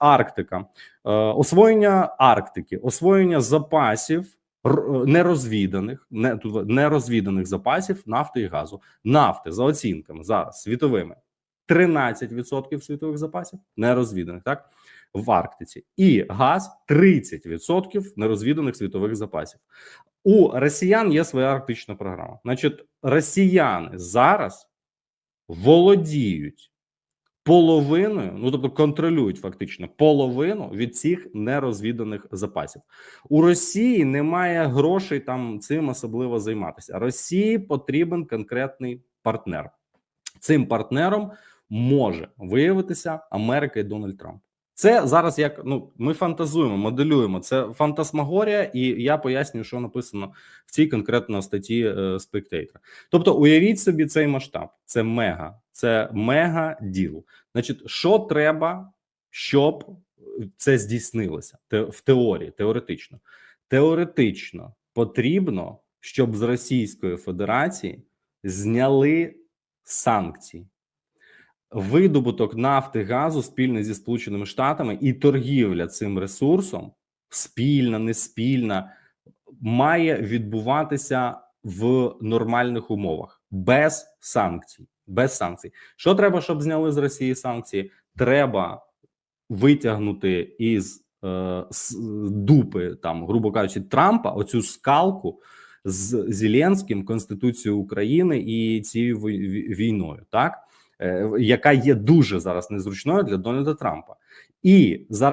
Арктика, е, освоєння Арктики, освоєння запасів е, нерозвіданих, не нерозвіданих запасів нафти і газу. Нафти за оцінками зараз світовими 13% світових запасів нерозвіданих, так в Арктиці, і газ 30% нерозвіданих світових запасів. У росіян є своя арктична програма. Значить, росіяни зараз володіють половиною, ну тобто контролюють фактично половину від цих нерозвіданих запасів. У Росії немає грошей там цим особливо займатися. Росії потрібен конкретний партнер. Цим партнером може виявитися Америка і Дональд Трамп. Це зараз як ну ми фантазуємо, моделюємо. Це фантасмагорія, і я пояснюю, що написано в цій конкретно статті е, Spectator. Тобто, уявіть собі цей масштаб. Це мега, це мега діл. Значить, що треба, щоб це здійснилося в теорії, теоретично. Теоретично потрібно, щоб з Російської Федерації зняли санкції. Видобуток нафти газу спільно зі Сполученими Штатами і торгівля цим ресурсом, спільна, не спільна, має відбуватися в нормальних умовах без санкцій. Без санкцій. Що треба, щоб зняли з Росії санкції? Треба витягнути із е, з дупи, там, грубо кажучи, Трампа оцю скалку з Зеленським, Конституцією України і цією війною, так е, яка є дуже зараз незручною для Дональда Трампа, і за